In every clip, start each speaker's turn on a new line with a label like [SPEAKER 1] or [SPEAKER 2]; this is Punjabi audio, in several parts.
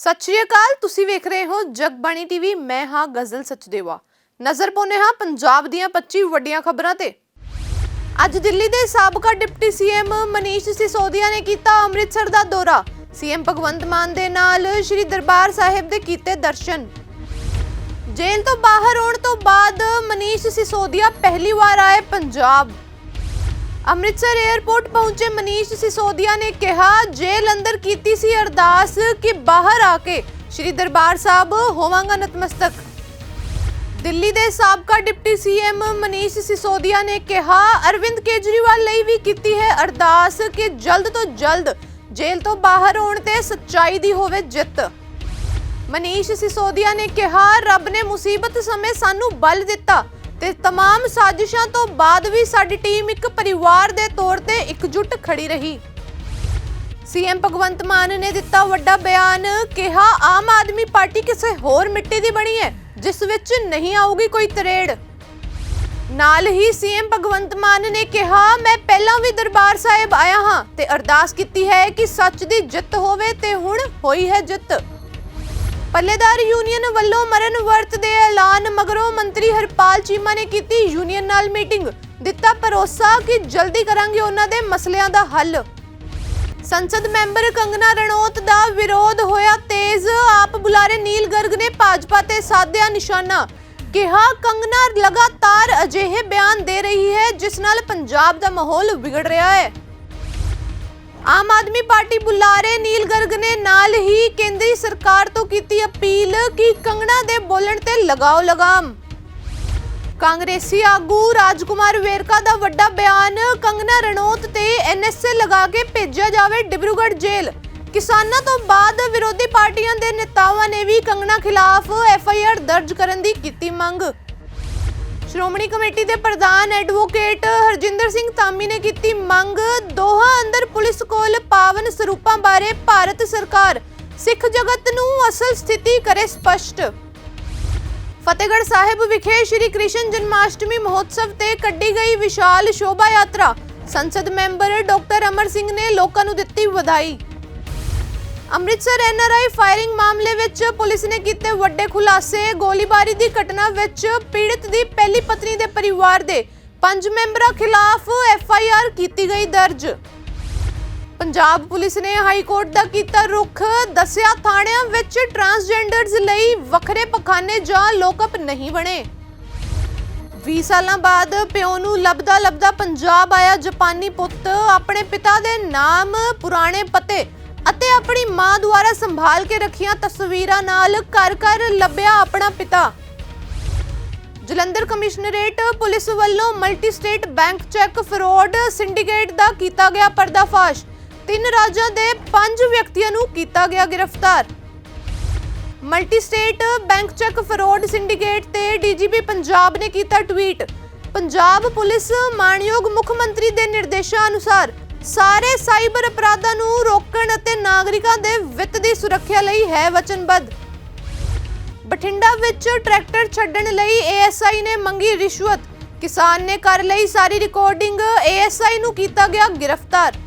[SPEAKER 1] ਸਤਿ ਸ਼੍ਰੀ ਅਕਾਲ, ਤੁਸੀਂ ਵੇਖ ਰਹੇ ਹੋ ਜਗਬਾਣੀ ਟੀਵੀ, ਮੈਂ ਹਾਂ ਗਜ਼ਲ ਸਚਦੇਵਾ। ਨਜ਼ਰ ਪਾਉਂਦੇ ਹਾਂ ਪੰਜਾਬ ਦੀਆਂ 25 ਵੱਡੀਆਂ ਖਬਰਾਂ ਤੇ। ਅੱਜ ਦਿੱਲੀ ਦੇ ਸਾਬਕਾ ਡਿਪਟੀ ਸੀਐਮ ਮਨੀਸ਼ ਸਿਸੋਦੀਆ ਨੇ ਕੀਤਾ ਅੰਮ੍ਰਿਤਸਰ ਦਾ ਦੌਰਾ। ਸੀਐਮ ਭਗਵੰਤ ਮਾਨ ਦੇ ਨਾਲ ਸ੍ਰੀ ਦਰਬਾਰ ਸਾਹਿਬ ਦੇ ਕੀਤੇ ਦਰਸ਼ਨ। ਜੇਲ੍ਹ ਤੋਂ ਬਾਹਰ ਆਉਣ ਤੋਂ ਬਾਅਦ ਮਨੀਸ਼ ਸਿਸੋਦੀਆ ਪਹਿਲੀ ਵਾਰ ਆਏ ਪੰਜਾਬ। ਅੰਮ੍ਰਿਤਸਰ 에ਅਰਪੋਰਟ ਪਹੁੰਚੇ ਮਨੀਸ਼ ਸਿਸੋਦੀਆ ਨੇ ਕਿਹਾ, ਜੇਲ੍ਹ ਅੰਦਰ ਕੀਤੀ ਸੀ ਅਰਦਾਸ ਕਿ ਬਾਹਰ ਆ ਕੇ ਸ੍ਰੀ ਦਰਬਾਰ ਸਾਹਿਬ ਹੋਵਾਂਗਾ ਨਤਮਸਤਕ। ਦਿੱਲੀ ਦੇ ਸਾਬਕਾ ਡਿਪਟੀ ਸੀਐਮ ਮਨੀਸ਼ ਸਿਸੋਦੀਆ ਨੇ ਕਿਹਾ, ਅਰਵਿੰਦ ਕੇਜਰੀਵਾਲ ਲਈ ਵੀ ਕੀਤੀ ਹੈ ਅਰਦਾਸ ਕਿ ਜਲਦ ਤੋਂ ਜਲਦ ਜੇਲ੍ਹ ਤੋਂ ਬਾਹਰ ਆਉਣ ਤੇ ਸੱਚਾਈ ਦੀ ਹੋਵੇ ਜਿੱਤ। ਮਨੀਸ਼ ਸਿਸੋਦੀਆ ਨੇ ਕਿਹਾ, ਰੱਬ ਨੇ ਮੁਸੀਬਤ ਸਮੇਂ ਸਾਨੂੰ ਬਲ ਦਿੱਤਾ ਤੇ तमाम ਸਾਜ਼ਿਸ਼ਾਂ ਤੋਂ ਬਾਅਦ ਵੀ ਸਾਡੀ ਟੀਮ ਇੱਕ ਪਰਿਵਾਰ ਦੇ ਤੌਰ ਤੇ ਇਕਜੁੱਟ ਖੜੀ ਰਹੀ ਸੀਐਮ ਭਗਵੰਤ ਮਾਨ ਨੇ ਦਿੱਤਾ ਵੱਡਾ ਬਿਆਨ ਕਿਹਾ ਆਮ ਆਦਮੀ ਪਾਰਟੀ ਕਿਸੇ ਹੋਰ ਮਿੱਟੀ ਦੀ ਬਣੀ ਹੈ ਜਿਸ ਵਿੱਚ ਨਹੀਂ ਆਊਗੀ ਕੋਈ ਤਰੇੜ ਨਾਲ ਹੀ ਸੀਐਮ ਭਗਵੰਤ ਮਾਨ ਨੇ ਕਿਹਾ ਮੈਂ ਪਹਿਲਾਂ ਵੀ ਦਰਬਾਰ ਸਾਹਿਬ ਆਇਆ ਹਾਂ ਤੇ ਅਰਦਾਸ ਕੀਤੀ ਹੈ ਕਿ ਸੱਚ ਦੀ ਜਿੱਤ ਹੋਵੇ ਤੇ ਹੁਣ ਹੋਈ ਹੈ ਜਿੱਤ ਪੱਲੇਦਾਰ ਯੂਨੀਅਨ ਵੱਲੋਂ ਮਰਨ ਵਰਤ ਦੇ ਐਲਾਨ ਮਗਰੋਂ ਮੰਤਰੀ ਹਰਪਾਲ ਚੀਮਾ ਨੇ ਕੀਤੀ ਯੂਨੀਅਨ ਨਾਲ ਮੀਟਿੰਗ। ਦਿੱਤਾ ਭਰੋਸਾ ਕਿ ਜਲਦੀ ਕਰਾਂਗੇ ਉਹਨਾਂ ਦੇ ਮਸਲਿਆਂ ਦਾ ਹੱਲ। ਸੰਸਦ ਮੈਂਬਰ ਕੰਗਨਾ ਰਣੌਤ ਦਾ ਵਿਰੋਧ ਹੋਇਆ ਤੇਜ਼। ਆਪ ਬੁਲਾਰੇ ਨੀਲ ਗਰਗ ਨੇ ਭਾਜਪਾ ਤੇ ਸਾਧਿਆ ਨਿਸ਼ਾਨਾ। ਕਿਹਾ, ਕੰਗਨਾ ਲਗਾਤਾਰ ਅਜਿਹੇ ਬਿਆਨ ਦੇ ਰਹੀ ਹੈ, ਜਿਸ ਨਾਲ ਪੰਜਾਬ ਦਾ ਮਾਹੌਲ ਵਿਗੜ ਰਿਹਾ ਹੈ। ਆਮ ਆਦਮੀ ਪਾਰਟੀ ਬੁਲਾਰੇ ਨੀਲ ਗਰਗ ਨੇ ਨਾਲ ਹੀ ਕੇਂਦਰੀ ਸਰਕਾਰ ਤੋਂ ਕੀਤੀ ਅਪੀਲ ਕਿ ਕੰਗਣਾ ਦੇ ਬੋਲਣ ਤੇ ਲਗਾਓ ਲਗਾਮ। ਕਾਂਗਰਸੀ ਆਗੂ ਰਾਜਕੁਮਾਰ ਵੇਰਕਾ ਦਾ ਵੱਡਾ ਬਿਆਨ ਕੰਗਨਾ ਰਣੌਤ ਤੇ ਐਨਐਸਏ ਲਗਾ ਕੇ ਭੇਜਿਆ ਜਾਵੇ ਡਿਬਰੂਗੜ੍ਹ ਜੇਲ੍ਹ। ਕਿਸਾਨਾਂ ਤੋਂ ਬਾਅਦ ਵਿਰੋਧੀ ਪਾਰਟੀਆਂ ਦੇ ਨੇਤਾਵਾਂ ਨੇ ਵੀ ਕੰਗਣਾ ਖਿਲਾਫ ਐਫਆਈਆਰ ਦਰਜ ਕਰਨ ਦੀ ਕੀਤੀ ਮੰਗ। ਸ਼੍ਰੋਮਣੀ ਕਮੇਟੀ ਦੇ ਪ੍ਰਧਾਨ ਐਡਵੋਕੇਟ ਹਰਜਿੰਦਰ ਸਿੰਘ ਤਾਮੀ ਨੇ ਕੀਤੀ ਮੰਗ। ਦੋਹਾਂ ਅੰਦਰ ਪੁਲਿਸ ਕੋਲ ਪਾਵਨ ਸਰੂਪਾਂ ਬਾਰੇ ਭਾਰਤ ਸਰਕਾਰ ਸਿੱਖ ਜਗਤ ਨੂੰ ਅਸਲ ਸਥਿਤੀ ਕਰੇ ਸਪਸ਼ਟ। ਫਤਿਹਗੜ੍ਹ ਸਾਹਿਬ ਵਿਖੇ ਸ਼੍ਰੀ ਕ੍ਰਿਸ਼ਨ ਜਨਮਾਸ਼ਟਮੀ ਮਹੋਤਸਵ ਤੇ ਕੱਢੀ ਗਈ ਵਿਸ਼ਾਲ ਸ਼ੋਭਾ ਯਾਤਰਾ। ਸੰਸਦ ਮੈਂਬਰ ਡਾਕਟਰ ਅਮਰ ਸਿੰਘ ਨੇ ਲੋਕਾਂ ਨੂੰ ਦਿੱਤੀ ਵਧਾਈ। ਅੰਮ੍ਰਿਤਸਰ ਐਨਆਰਆਈ ਫਾਇਰਿੰਗ ਮਾਮਲੇ ਵਿੱਚ ਪੁਲਿਸ ਨੇ ਕੀਤੇ ਵੱਡੇ ਖੁਲਾਸੇ। ਗੋਲੀਬਾਰੀ ਦੀ ਘਟਨਾ ਵਿੱਚ ਪੀੜਤ ਦੀ ਪਹਿਲੀ ਪਤਨੀ ਦੇ ਪਰਿਵਾਰ ਦੇ ਪੰਜ ਮੈਂਬਰਾਂ ਖਿਲਾਫ ਐਫਆਈਆਰ ਕੀਤੀ ਗਈ ਦਰਜ। ਪੰਜਾਬ ਪੁਲਿਸ ਨੇ ਹਾਈ ਕੋਰਟ ਦਾ ਕੀਤਾ ਰੁਖ, ਦੱਸਿਆ ਥਾਣਿਆਂ ਵਿੱਚ ਟਰਾਂਸਜੈਂਡਰਸ ਲਈ ਵੱਖਰੇ ਪਖਾਨੇ ਜਾਂ ਲੋਕਅਪ ਨਹੀਂ ਬਣੇ। 20 ਸਾਲਾਂ ਬਾਅਦ ਪਿਓ ਨੂੰ ਲੱਭਦਾ ਲੱਭਦਾ ਪੰਜਾਬ ਆਇਆ ਜਾਪਾਨੀ ਪੁੱਤ। ਆਪਣੇ ਪਿਤਾ ਦੇ ਨਾਮ, ਪੁਰਾਣੇ ਪਤੇ ਅਤੇ ਆਪਣੀ ਮਾਂ ਦੁਆਰਾ ਸੰਭਾਲ ਕੇ ਰੱਖੀਆਂ ਤਸਵੀਰਾਂ ਨਾਲ ਘਰ ਘਰ ਲੱਭਿਆ ਆਪਣਾ ਪਿਤਾ। ਜਲੰਧਰ ਕਮਿਸ਼ਨਰੇਟ ਪੁਲਿਸ ਵੱਲੋਂ multi state bank cheque fraud syndicate ਦਾ ਕੀਤਾ ਗਿਆ ਪਰਦਾਫਾਸ਼। ਤਿੰਨ ਰਾਜਾਂ ਦੇ ਪੰਜ ਵਿਅਕਤੀਆਂ ਨੂੰ ਕੀਤਾ ਗਿਆ ਗ੍ਰਿਫਤਾਰ। Multi state bank cheque fraud syndicate ਤੇ ਡੀਜੀਪੀ ਪੰਜਾਬ ਨੇ ਕੀਤਾ ਟਵੀਟ। ਪੰਜਾਬ ਪੁਲਿਸ ਮਾਨਯੋਗ ਮੁੱਖ ਮੰਤਰੀ ਦੇ ਨਿਰਦੇਸ਼ਾਂ ਅਨੁਸਾਰ ਸਾਰੇ ਸਾਈਬਰ ਅਪਰਾਧਾਂ ਨੂੰ ਰੋਕਣ ਅਤੇ ਨਾਗਰਿਕਾਂ ਦੇ ਵਿੱਤ ਦੀ ਸੁਰੱਖਿਆ ਲਈ ਹੈ ਵਚਨਬੱਧ। ਬਠਿੰਡਾ ਵਿੱਚ ਟਰੈਕਟਰ ਛੱਡਣ ਲਈ ਏਐਸਆਈ ਨੇ ਮੰਗੀ ਰਿਸ਼ਵਤ। ਕਿਸਾਨ ਨੇ ਕਰ ਲਈ ਸਾਰੀ ਰਿਕਾਰਡਿੰਗ, ਏਐਸਆਈ ਨੂੰ ਕੀਤਾ ਗਿਆ ਗ੍ਰਿਫਤਾਰ।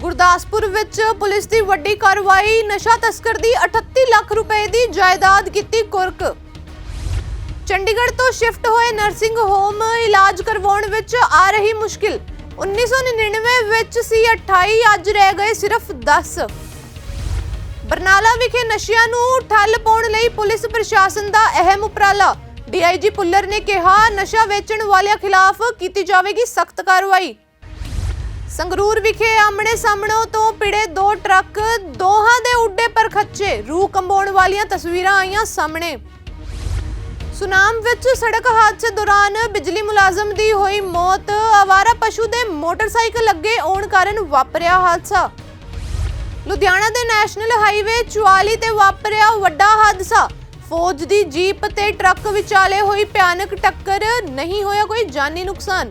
[SPEAKER 1] ਗੁਰਦਾਸਪੁਰ ਵਿੱਚ ਪੁਲਿਸ ਦੀ ਵੱਡੀ ਕਾਰਵਾਈ, ਨਸ਼ਾ ਤਸਕਰ ਦੀ 38 ਲੱਖ ਰੁਪਏ ਦੀ ਜਾਇਦਾਦ ਕੀਤੀ ਕੁਰਕ। ਚੰਡੀਗੜ੍ਹ ਤੋਂ ਸ਼ਿਫਟ ਹੋਏ ਨਰਸਿੰਗ ਹੋਮ ਇਲਾਜ ਕਰਵਾਉਣ ਵਿੱਚ ਆ ਰਹੀ ਮੁਸ਼ਕਿਲ। 1999 ਵਿੱਚ ਸੀ 28 ਅੱਜ ਰਹਿ ਗਏ ਸਿਰਫ 10 ਬਰਨਾਲਾ ਵਿਖੇ ਨਸ਼ਿਆਂ ਨੂੰ ਠੱਲ ਪਾਉਣ ਲਈ ਪੁਲਿਸ ਪ੍ਰਸ਼ਾਸਨ ਦਾ ਅਹਿਮ ਉਪਰਾਲਾ। ਡੀਆਈਜੀ ਪੁੱਲਰ ਨੇ ਕਿਹਾ, ਨਸ਼ਾ ਵੇਚਣ ਵਾਲਿਆਂ ਖਿਲਾਫ ਕੀਤੀ ਜਾਵੇਗੀ ਸਖਤ ਕਾਰਵਾਈ। ਸੰਗਰੂਰ ਵਿਖੇ ਆਮਣੇ ਸਾਹਮਣੋਂ ਤੋਂ ਪਿੜੇ ਦੋ ਟਰੱਕ ਦੋਹਾਂ ਦੇ ਉੱਡੇ ਪਰ ਖੱਚੇ। ਰੂਹ ਕੰਬਾਉਣ ਵਾਲੀਆਂ ਤਸਵੀਰਾਂ ਆਈਆਂ ਸਾਹਮਣੇ। ਸੁਨਾਮ ਵਿੱਚ ਸੜਕ ਹਾਦਸੇ ਦੌਰਾਨ ਬਿਜਲੀ ਮੁਲਾਜ਼ਮ ਦੀ ਹੋਈ ਮੌਤ, ਆਵਾਰਾ ਪਸ਼ੂ ਦੇ ਮੋਟਰਸਾਈਕਲ ਅੱਗੇ ਆਉਣ ਕਾਰਨ ਵਾਪਰਿਆ ਹਾਦਸਾ। ਲੁਧਿਆਣਾ ਦੇ ਨੈਸ਼ਨਲ ਹਾਈਵੇ 44 ਤੇ ਵਾਪਰਿਆ ਵੱਡਾ ਹਾਦਸਾ। ਫੌਜ ਦੀ ਜੀਪ ਤੇ ਟਰੱਕ ਵਿਚਾਲੇ ਹੋਈ ਭਿਆਨਕ ਟੱਕਰ, ਨਹੀਂ ਹੋਇਆ ਕੋਈ ਜਾਨੀ ਨੁਕਸਾਨ।